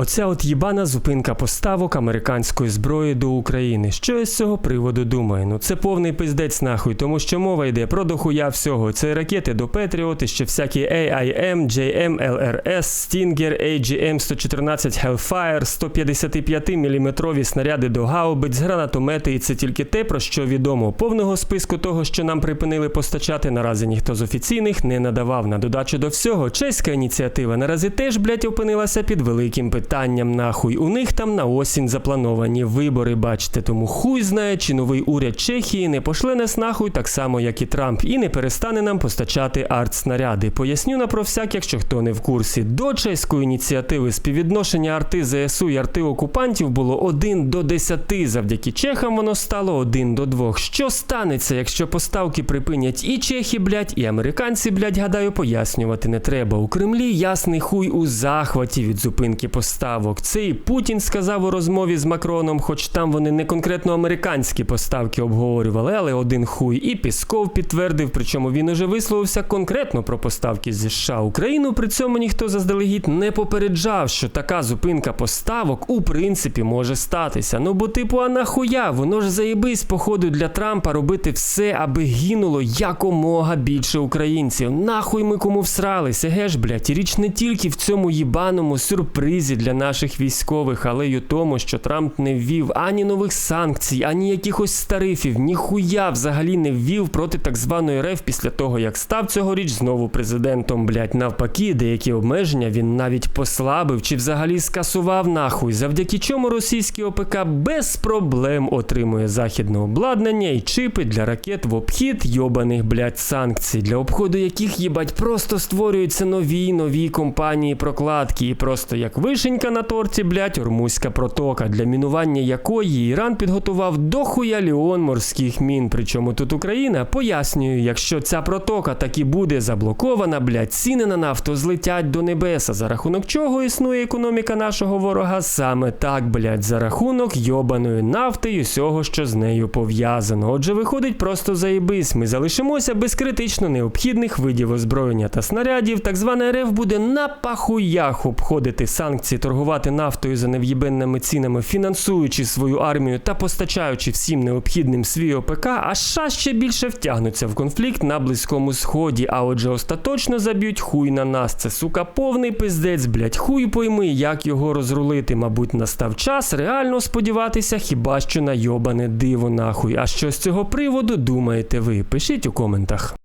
Оця от їбана зупинка поставок американської зброї до України. Що я з цього приводу думаю? Ну це повний пиздець нахуй, тому що мова йде про дохуя всього. Це ракети до Петріот, і ще всякі AIM, JM, LRS, Stinger, AGM 114 Hellfire, 155 мм снаряди до гаубиць, гранатомети, і це тільки те, про що відомо. Повного списку того, що нам припинили постачати, наразі ніхто з офіційних не надавав. На додачу до всього, чеська ініціатива наразі теж, блять, опинилася під великим питанням. Нахуй у них там на осінь заплановані вибори, бачите. Тому хуй знає, чи новий уряд Чехії не пошле нас нахуй так само, як і Трамп, і не перестане нам постачати артснаряди. Поясню на про всяк, якщо хто не в курсі. До чеської ініціативи співвідношення арти ЗСУ і арти окупантів було 1 до 10. Завдяки чехам воно стало 1 до 2. Що станеться, якщо поставки припинять і чехи, блять, і американці, блять, гадаю, пояснювати не треба. У Кремлі ясний хуй у захваті від зупинки поставок. Це і Путін сказав у розмові з Макроном, хоч там вони не конкретно американські поставки обговорювали, але один хуй. І Пісков підтвердив, причому він уже висловився конкретно про поставки зі США. Україну при цьому ніхто заздалегідь не попереджав, що така зупинка поставок у принципі може статися. Ну бо типу, а нахуя? Воно ж заєбись, походу, для Трампа робити все, аби гинуло якомога більше українців. Нахуй ми кому всралися, геш, блять, річ не тільки в цьому їбаному сюрпризі для наших військових, але й у тому, що Трамп не ввів ані нових санкцій, ані якихось тарифів, ніхуя взагалі не ввів проти так званої РФ після того, як став цьогоріч знову президентом. Блять, навпаки, деякі обмеження він навіть послабив чи взагалі скасував нахуй, завдяки чому російський ОПК без проблем отримує західне обладнання і чипи для ракет в обхід йобаних блять санкцій, для обходу яких їбать просто створюються нові нові компанії прокладки, і просто як вишенька на торті, блять, Ормузька протока, для мінування якої Іран підготував до хуяліон морських мін. Причому тут Україна пояснює, якщо ця протока таки буде заблокована, блять, ціни на нафту злетять до небеса, за рахунок чого існує економіка нашого ворога саме так, блять, за рахунок йобаної нафти і усього, що з нею пов'язано. Отже, виходить просто заєбись. Ми залишимося без критично необхідних видів озброєння та снарядів. Так звана РФ буде на пахуях обходити санкції, торгувати нафтою за нев'єбенними цінами, фінансуючи свою армію та постачаючи всім необхідним свій ОПК, а США ще більше втягнуться в конфлікт на Близькому Сході. А отже, остаточно заб'ють хуй на нас. Це сука повний пиздець, блять. Хуй пойми, як його розрулити. Мабуть, настав час реально сподіватися, хіба що на йобане диво нахуй. А що з цього приводу думаєте ви? Пишіть у коментах.